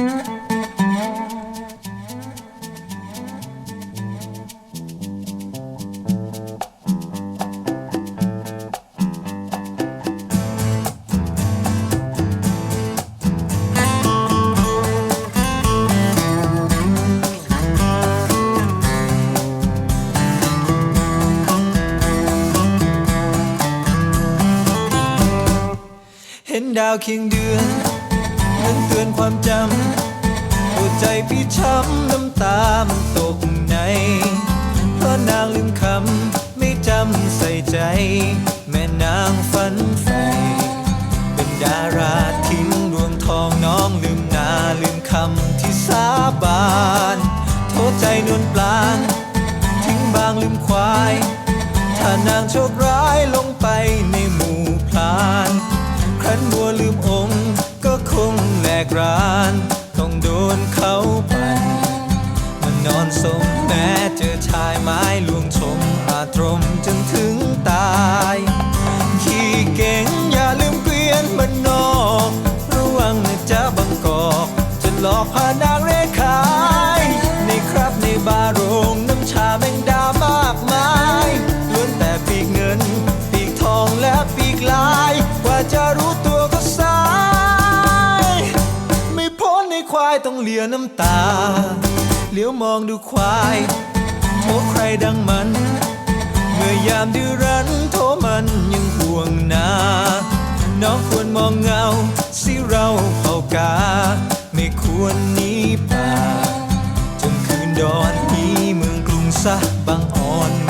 เห็นดาวเคียงเดือน มันเตือนความจำหัวใจพี่ช้ำน้ำตามันตกใน เพราะนางลืมคำไม่จำใส่ใจ แม่นางฝันใฝ่เป็นดาราทิ้งดวงทองน้องลืมนาลืมคำที่สาบานโทษใจนวลปลางทิ้งบางลืมควายถ้านางโชคร้ายลงไปในหมู่พลาน ครั้นมัวลืมอ กราน ต้องโดนเขาปั่นมันนอนสมแม้เจอชายไม้ลวงชมอาตรมจนถึงตาย ขี้เก่งอย่าลืมเกวียนมันนอกระวังนะจ๊ะบางกอกจะหลอกพานางเร่ขาย ในครับในบาร์โรงน้ำชาแมงดามากมายล้วนแต่ปีกเงิน ปีกทองและปีกลายกว่าจะรู้ ควายต้องเหลียน้ำตา เหลียวมองดูควายโทใครดังมัน เมื่อยามดื้อรั้นโทมันยังห่วงนาน้องควรมองเงา สิเราเผ่ากา ไม่ควรหนีป่าจนคืนดอนนี้เมืองกรุงซะบางอ่อนวิงวอน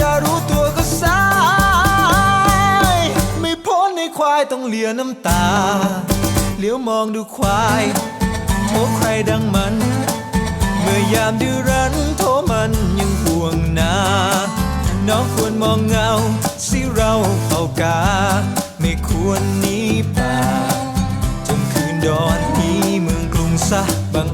จะรู้ตัวก็สาย ไม่พ้นในควายต้องเลียน้ำตาเหลียวมองดูควายโอ้ใครดังมัน เมื่อยามดื้อรั้นโทมันยังห่วงนา น้องควรมองเงา สิเราเข้ากา ไม่ควรหนีป่าจนคืนดอนนี้เมืองกรุงซะบาง